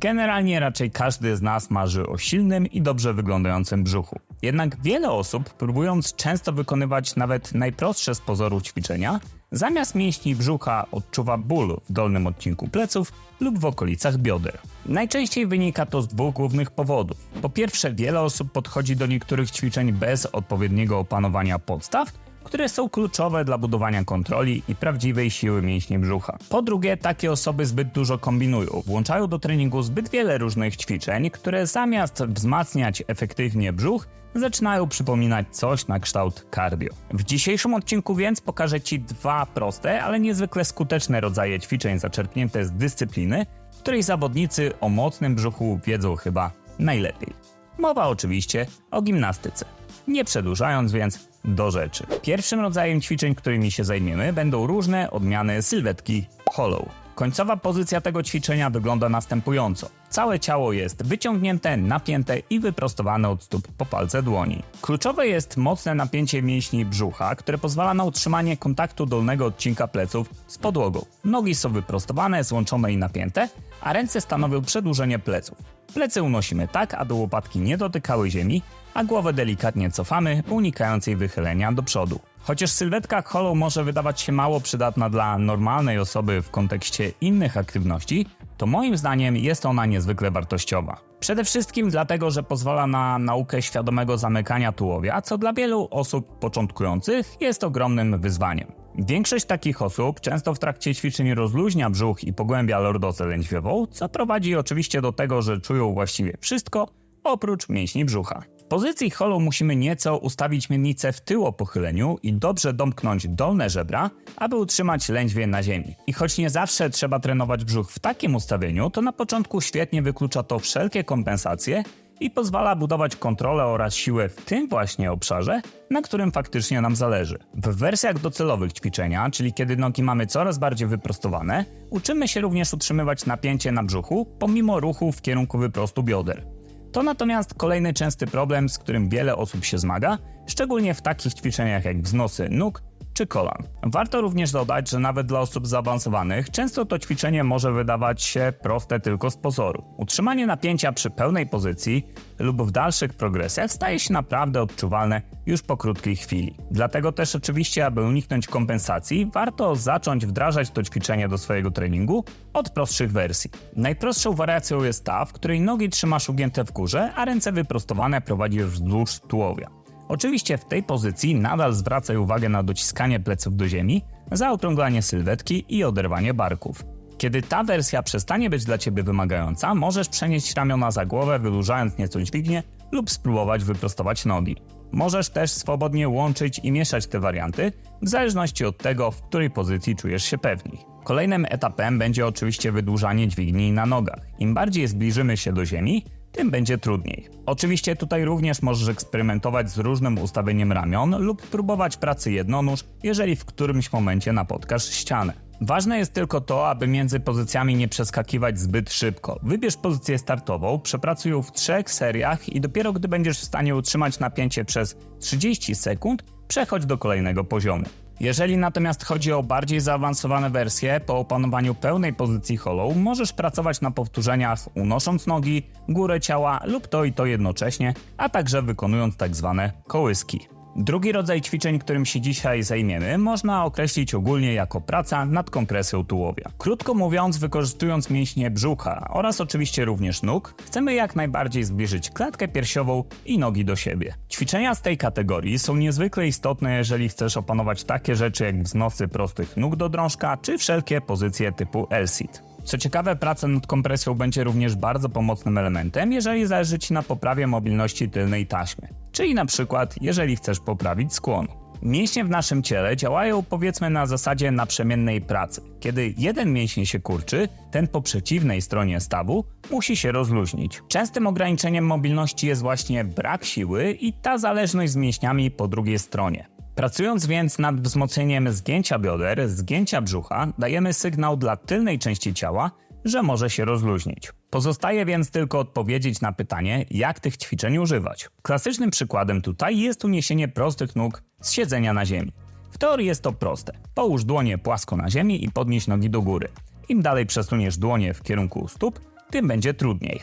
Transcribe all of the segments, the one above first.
Generalnie raczej każdy z nas marzy o silnym i dobrze wyglądającym brzuchu. Jednak wiele osób, próbując często wykonywać nawet najprostsze z pozoru ćwiczenia, zamiast mięśni brzucha odczuwa ból w dolnym odcinku pleców lub w okolicach bioder. Najczęściej wynika to z dwóch głównych powodów. Po pierwsze, wiele osób podchodzi do niektórych ćwiczeń bez odpowiedniego opanowania podstaw, które są kluczowe dla budowania kontroli i prawdziwej siły mięśni brzucha. Po drugie, takie osoby zbyt dużo kombinują, włączają do treningu zbyt wiele różnych ćwiczeń, które zamiast wzmacniać efektywnie brzuch, zaczynają przypominać coś na kształt cardio. W dzisiejszym odcinku więc pokażę Ci dwa proste, ale niezwykle skuteczne rodzaje ćwiczeń zaczerpnięte z dyscypliny, której zawodnicy o mocnym brzuchu wiedzą chyba najlepiej. Mowa oczywiście o gimnastyce. Nie przedłużając więc, do rzeczy. Pierwszym rodzajem ćwiczeń, którymi się zajmiemy, będą różne odmiany sylwetki hollow. Końcowa pozycja tego ćwiczenia wygląda następująco. Całe ciało jest wyciągnięte, napięte i wyprostowane od stóp po palce dłoni. Kluczowe jest mocne napięcie mięśni brzucha, które pozwala na utrzymanie kontaktu dolnego odcinka pleców z podłogą. Nogi są wyprostowane, złączone i napięte, a ręce stanowią przedłużenie pleców. Plecy unosimy tak, aby łopatki nie dotykały ziemi, a głowę delikatnie cofamy, unikając jej wychylenia do przodu. Chociaż sylwetka hollow może wydawać się mało przydatna dla normalnej osoby w kontekście innych aktywności, to moim zdaniem jest ona niezwykle wartościowa. Przede wszystkim dlatego, że pozwala na naukę świadomego zamykania tułowia, co dla wielu osób początkujących jest ogromnym wyzwaniem. Większość takich osób często w trakcie ćwiczeń rozluźnia brzuch i pogłębia lordozę lędźwiową, co prowadzi oczywiście do tego, że czują właściwie wszystko oprócz mięśni brzucha. Pozycji hollow musimy nieco ustawić miednicę w tył o pochyleniu i dobrze domknąć dolne żebra, aby utrzymać lędźwie na ziemi. I choć nie zawsze trzeba trenować brzuch w takim ustawieniu, to na początku świetnie wyklucza to wszelkie kompensacje i pozwala budować kontrolę oraz siłę w tym właśnie obszarze, na którym faktycznie nam zależy. W wersjach docelowych ćwiczenia, czyli kiedy nogi mamy coraz bardziej wyprostowane, uczymy się również utrzymywać napięcie na brzuchu pomimo ruchu w kierunku wyprostu bioder. To natomiast kolejny częsty problem, z którym wiele osób się zmaga, szczególnie w takich ćwiczeniach jak wznosy nóg czy kolan. Warto również dodać, że nawet dla osób zaawansowanych często to ćwiczenie może wydawać się proste tylko z pozoru. Utrzymanie napięcia przy pełnej pozycji lub w dalszych progresjach staje się naprawdę odczuwalne już po krótkiej chwili. Dlatego też oczywiście, aby uniknąć kompensacji, warto zacząć wdrażać to ćwiczenie do swojego treningu od prostszych wersji. Najprostszą wariacją jest ta, w której nogi trzymasz ugięte w górze, a ręce wyprostowane prowadzisz wzdłuż tułowia. Oczywiście w tej pozycji nadal zwracaj uwagę na dociskanie pleców do ziemi, zaokrąglanie sylwetki i oderwanie barków. Kiedy ta wersja przestanie być dla Ciebie wymagająca, możesz przenieść ramiona za głowę, wydłużając nieco dźwignię lub spróbować wyprostować nogi. Możesz też swobodnie łączyć i mieszać te warianty, w zależności od tego, w której pozycji czujesz się pewniej. Kolejnym etapem będzie oczywiście wydłużanie dźwigni na nogach. Im bardziej zbliżymy się do ziemi, tym będzie trudniej. Oczywiście tutaj również możesz eksperymentować z różnym ustawieniem ramion lub próbować pracy jednonóż, jeżeli w którymś momencie napotkasz ścianę. Ważne jest tylko to, aby między pozycjami nie przeskakiwać zbyt szybko. Wybierz pozycję startową, przepracuj ją w trzech seriach i dopiero gdy będziesz w stanie utrzymać napięcie przez 30 sekund, przechodź do kolejnego poziomu. Jeżeli natomiast chodzi o bardziej zaawansowane wersje, po opanowaniu pełnej pozycji hollow możesz pracować na powtórzeniach unosząc nogi, górę ciała lub to i to jednocześnie, a także wykonując tak zwane kołyski. Drugi rodzaj ćwiczeń, którym się dzisiaj zajmiemy, można określić ogólnie jako praca nad kompresją tułowia. Krótko mówiąc, wykorzystując mięśnie brzucha oraz oczywiście również nóg, chcemy jak najbardziej zbliżyć klatkę piersiową i nogi do siebie. Ćwiczenia z tej kategorii są niezwykle istotne, jeżeli chcesz opanować takie rzeczy jak wznosy prostych nóg do drążka czy wszelkie pozycje typu L-sit. Co ciekawe, praca nad kompresją będzie również bardzo pomocnym elementem, jeżeli zależy Ci na poprawie mobilności tylnej taśmy, czyli na przykład jeżeli chcesz poprawić skłon. Mięśnie w naszym ciele działają powiedzmy na zasadzie naprzemiennej pracy. Kiedy jeden mięsień się kurczy, ten po przeciwnej stronie stawu musi się rozluźnić. Częstym ograniczeniem mobilności jest właśnie brak siły i ta zależność z mięśniami po drugiej stronie. Pracując więc nad wzmocnieniem zgięcia bioder, zgięcia brzucha, dajemy sygnał dla tylnej części ciała, że może się rozluźnić. Pozostaje więc tylko odpowiedzieć na pytanie, jak tych ćwiczeń używać. Klasycznym przykładem tutaj jest uniesienie prostych nóg z siedzenia na ziemi. W teorii jest to proste. Połóż dłonie płasko na ziemi i podnieś nogi do góry. Im dalej przesuniesz dłonie w kierunku stóp, tym będzie trudniej.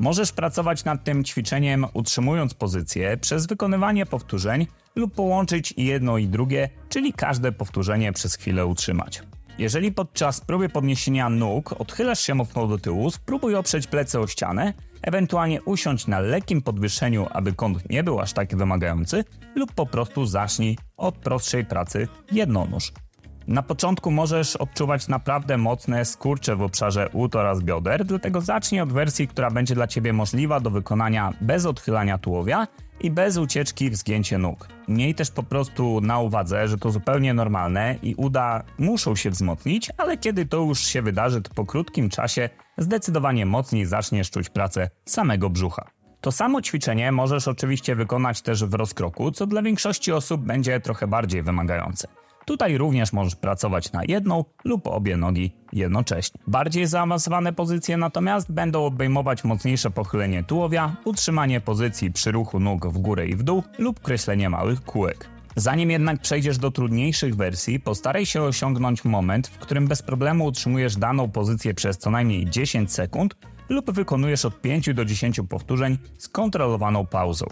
Możesz pracować nad tym ćwiczeniem utrzymując pozycję przez wykonywanie powtórzeń lub połączyć jedno i drugie, czyli każde powtórzenie przez chwilę utrzymać. Jeżeli podczas próby podniesienia nóg odchylasz się mocno do tyłu, spróbuj oprzeć plecy o ścianę, ewentualnie usiąść na lekkim podwyższeniu, aby kąt nie był aż tak wymagający, lub po prostu zacznij od prostszej pracy jednonóż. Na początku możesz odczuwać naprawdę mocne skurcze w obszarze ud oraz bioder, dlatego zacznij od wersji, która będzie dla Ciebie możliwa do wykonania bez odchylania tułowia i bez ucieczki w zgięcie nóg. Miej też po prostu na uwadze, że to zupełnie normalne i uda muszą się wzmocnić, ale kiedy to już się wydarzy, to po krótkim czasie zdecydowanie mocniej zaczniesz czuć pracę samego brzucha. To samo ćwiczenie możesz oczywiście wykonać też w rozkroku, co dla większości osób będzie trochę bardziej wymagające. Tutaj również możesz pracować na jedną lub obie nogi jednocześnie. Bardziej zaawansowane pozycje natomiast będą obejmować mocniejsze pochylenie tułowia, utrzymanie pozycji przy ruchu nóg w górę i w dół lub kreślenie małych kółek. Zanim jednak przejdziesz do trudniejszych wersji, postaraj się osiągnąć moment, w którym bez problemu utrzymujesz daną pozycję przez co najmniej 10 sekund lub wykonujesz od 5 do 10 powtórzeń z kontrolowaną pauzą.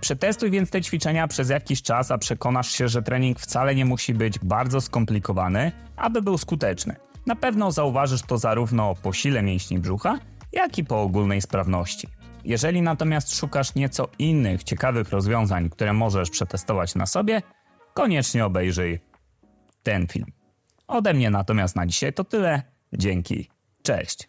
Przetestuj więc te ćwiczenia przez jakiś czas, a przekonasz się, że trening wcale nie musi być bardzo skomplikowany, aby był skuteczny. Na pewno zauważysz to zarówno po sile mięśni brzucha, jak i po ogólnej sprawności. Jeżeli natomiast szukasz nieco innych ciekawych rozwiązań, które możesz przetestować na sobie, koniecznie obejrzyj ten film. Ode mnie natomiast na dzisiaj to tyle. Dzięki. Cześć.